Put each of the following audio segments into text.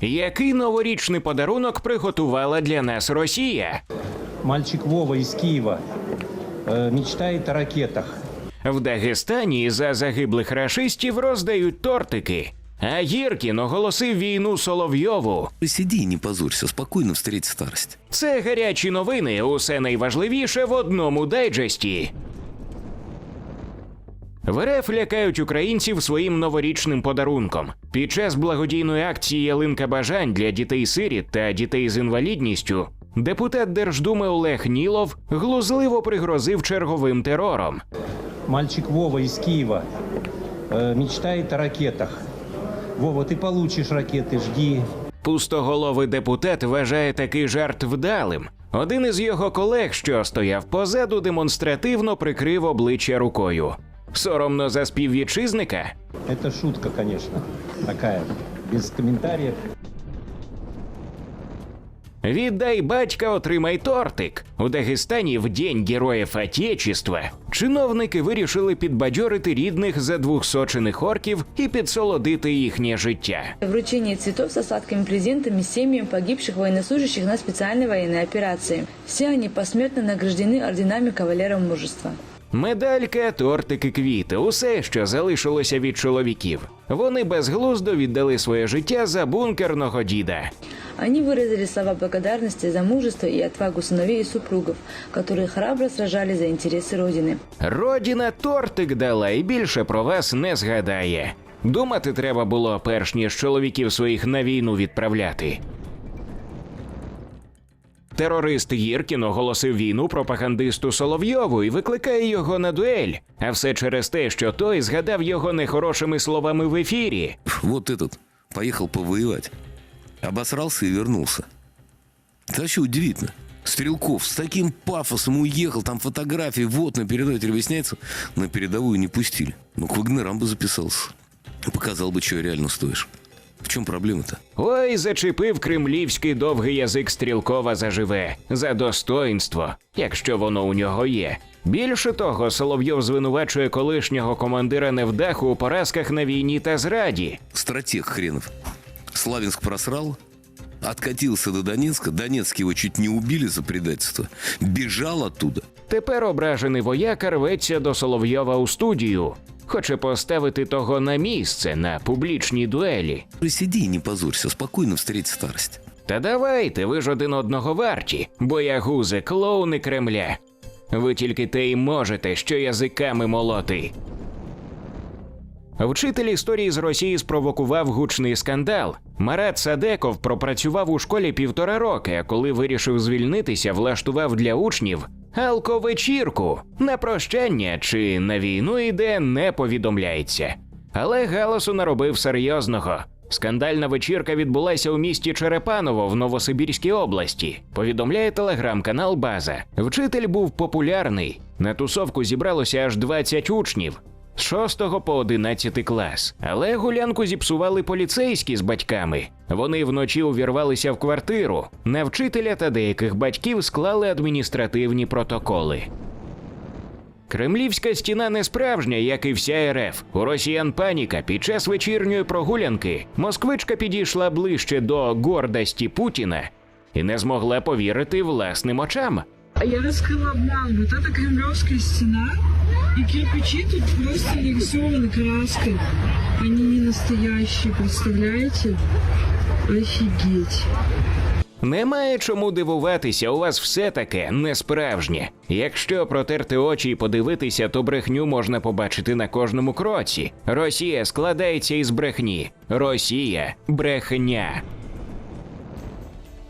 Який новорічний подарунок приготувала для нас Росія? Мальчик Вова из Киева э, мечтает о ракетах. В Дагестані за загиблих рашистів роздають тортики. А Гіркін оголосив війну Соловйову. Сиди и не позорься, спокойно встреть старость. Це гарячі новини. Усе найважливіше в одному дайджесті. В РФ лякають українців своїм новорічним подарунком. Під час благодійної акції Ялинка бажань для дітей-сиріт та дітей з інвалідністю депутат Держдуми Олег Нілов глузливо пригрозив черговим терором. Мальчик Вова из Киева э, мечтает о ракетах. Вова, ты получишь ракеты, жди. Пустоголовий депутат вважає такий жарт вдалим. Один із його колег, що стояв позаду, демонстративно прикрив обличчя рукою. Соромно за співвітчизника. Это шутка, конечно, такая, без комментариев. Віддай батька, отримай тортик. У Дагестані в День Героїв Отечества чиновники вирішили підбадьорити рідних задвухсочених орків і підсолодити їхнє життя. Вручение цветов с осадками презентами семьям погибших военнослужащих на специальной военной операции. Все они посмертно награждены орденами кавалера мужества. Медалька, тортики, квіти усе, що залишилося від чоловіків. Вони безглуздо віддали своє життя за бункерного діда. Они выразили слова благодарности за мужество и отвагу сыновей и супругов, которые храбро сражались за интересы Родины. Родіна тортик дала і більше про вас не згадає. Думати треба було, перш ніж чоловіків своїх на війну відправляти. Терорист Гіркін оголосив війну пропагандисту Соловйову і викликає його на дуель. А все через те, що той згадав його нехорошими словами в ефірі. Вот этот поехал повоевать, обосрался и вернулся. Это вообще удивительно. Стрелков с таким пафосом уехал, там фотографии, вот на передовой теперь выясняется, на передовую не пустили. Ну, к Вагнерам бы записался. Показал бы, что реально стоишь. В чем проблема-то? Ой, зачепив кремлівський довгий язик Стрілкова заживе за достоинство, якщо воно у нього є. Більше того, Соловйов звинувачує колишнього командира невдаху у поразках на війні та зраді. Стратег хренов. Славянск просрал, откатился до Донецка, Донецк его чуть не убили за предательство, бежал оттуда. Тепер ображений вояка рветься до Соловйова у студію. Хоче поставити того на місце на публічній дуелі. Сиди и не позорься, спокойно встреть старость. Та давайте, ви ж один одного варті, боягузи, клоуни Кремля. Ви тільки те й можете, що язиками молоти. Вчитель історії з Росії спровокував гучний скандал. Марат Садеков пропрацював у школі півтора роки, а коли вирішив звільнитися, влаштував для учнів алковечірку. На прощання чи на війну йде, не повідомляється. Але галасу наробив серйозного. Скандальна вечірка відбулася у місті Черепаново в Новосибірській області. Повідомляє телеграм-канал База. Вчитель був популярний. На тусовку зібралося аж 20 учнів. З 6 по 11 клас. Але гулянку зіпсували поліцейські з батьками. Вони вночі увірвалися в квартиру. На вчителя та деяких батьків склали адміністративні протоколи. Кремлівська стіна не справжня, як і вся РФ. У росіян паніка під час вечірньої прогулянки москвичка підійшла ближче до гордості Путіна і не змогла повірити власним очам. Я раскрыла обман. Вот это кремлевская стена. И кирпичи тут просто нарисованы краской. Они не настоящие, представляете? Офигеть. Немає чому дивуватися, у вас все таке не справжнє. Якщо протерти очі і подивитися, то брехню можна побачити на кожному кроці. Росія складається із брехні. Росія брехня.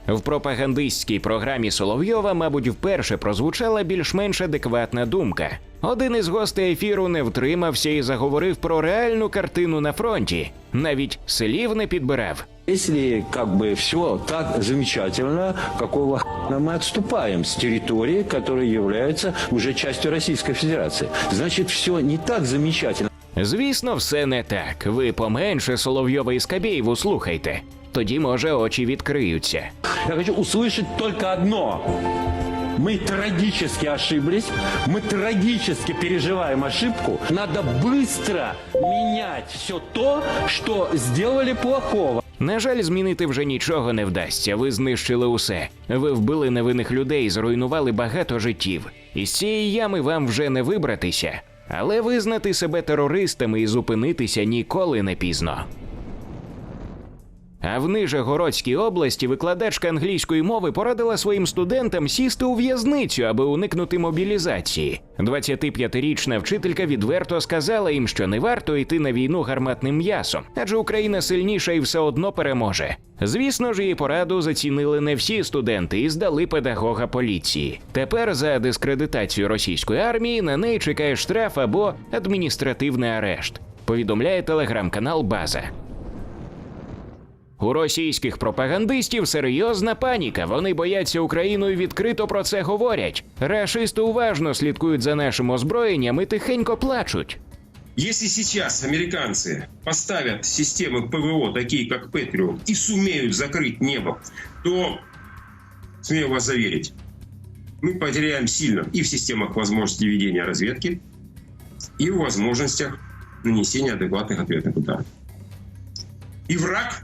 В пропагандистській програмі Соловйова, мабуть, вперше прозвучала більш-менш адекватна думка. Один із гостей ефіру не втримався і заговорив про реальну картину на фронті. Навіть слів не підбирав. Если как бы все так замечательно, какого хрена мы отступаем с территории, которая является уже частью Российской Федерации? Значит, все не так замечательно. Звісно, все не так. Ви поменше Соловйова і Скабєєву слухайте. Тоді, може, очі відкриються. Я хочу услышать только одно. Мы трагически ошиблись, мы трагически переживаем ошибку. Надо быстро менять все то, что сделали плохого. На жаль, змінити вже нічого не вдасться. Ви знищили усе. Ви вбили невинних людей, зруйнували багато життів. Із цієї ями вам вже не вибратися. Але визнати себе терористами і зупинитися ніколи не пізно. А в Нижегородській області викладачка англійської мови порадила своїм студентам сісти у в'язницю, аби уникнути мобілізації. 25-річна вчителька відверто сказала їм, що не варто йти на війну гарматним м'ясом, адже Україна сильніша і все одно переможе. Звісно ж, її пораду зацінили не всі студенти і здали педагога поліції. Тепер за дискредитацію російської армії на неї чекає штраф або адміністративний арешт. Повідомляє телеграм-канал База. У російських пропагандистів серйозна паніка. Вони бояться Україну і відкрито про це говорять. Рашисти уважно слідкують за нашим озброєнням і тихенько плачуть. Если сейчас американцы поставят системы ПВО, такие как Патриот, и сумеют закрыть небо, то, смею вас заверить, мы потеряем сильно и в системах возможности ведения разведки, и в возможностях нанесения адекватных ответных ударов. И враг,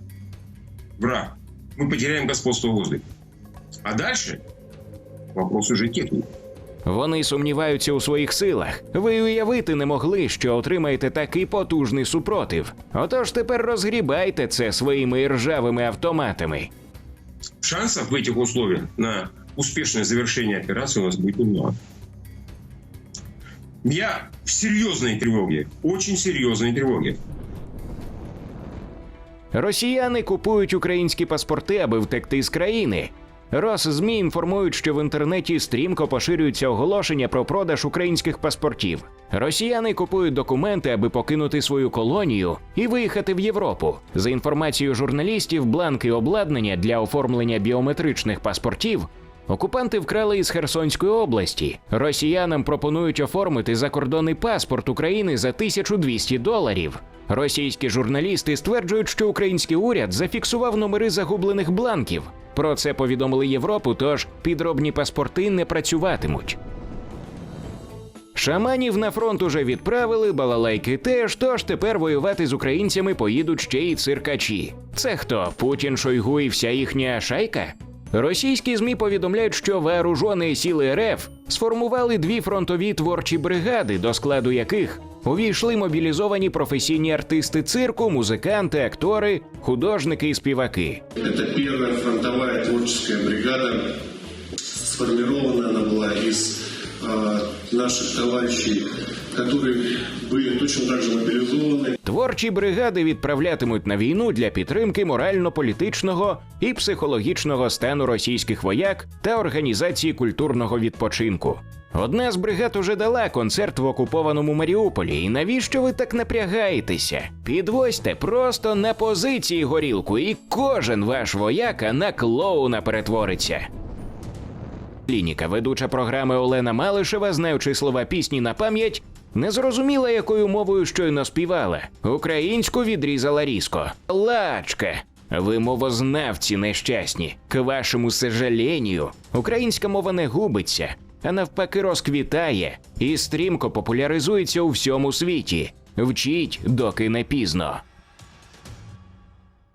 враг, мы потеряем господство в воздухе. А дальше вопрос уже техники. Вони сумніваються у своїх силах. Ви уявити не могли, що отримаєте такий потужний супротив. Отож тепер розгрібайте це своїми ржавими автоматами. Шансов в этих условиях на успешное завершение операции у нас будет немного. Я в серьезной тревоге, очень серьезной тревоге. Росіяни купують українські паспорти, аби втекти з країни. Росзмі інформують, що в інтернеті стрімко поширюються оголошення про продаж українських паспортів. Росіяни купують документи, аби покинути свою колонію і виїхати в Європу. За інформацією журналістів, бланки обладнання для оформлення біометричних паспортів Окупанти вкрали із Херсонської області. Росіянам пропонують оформити закордонний паспорт України за 1200 доларів. Російські журналісти стверджують, що український уряд зафіксував номери загублених бланків. Про це повідомили Європу, тож підробні паспорти не працюватимуть. Шаманів на фронт уже відправили, балалайки теж, тож тепер воювати з українцями поїдуть ще й циркачі. Це хто? Путін, Шойгу і вся їхня шайка? Російські ЗМІ повідомляють, що вооружені сили РФ сформували дві фронтові творчі бригади, до складу яких увійшли мобілізовані професійні артисти цирку, музиканти, актори, художники і співаки. Это первая фронтовая творческая бригада. Сформирована она была из э, наших товарищей, которые были точно так же мобилизованы. Творчі бригади відправлятимуть на війну для підтримки морально-політичного і психологічного стану російських вояк та організації культурного відпочинку. Одна з бригад уже дала концерт в окупованому Маріуполі. І навіщо ви так напрягаєтеся? Підвозьте просто на позиції горілку, і кожен ваш вояка на клоуна перетвориться. Клініка, ведуча програми Олена Малишева, знаючи слова пісні на пам'ять, не зрозуміла, якою мовою щойно співала. Українську відрізала різко. Лачка. Ви мовознавці нещасні. К вашому сожаленню, українська мова не губиться, а навпаки розквітає і стрімко популяризується у всьому світі. Вчіть, доки не пізно.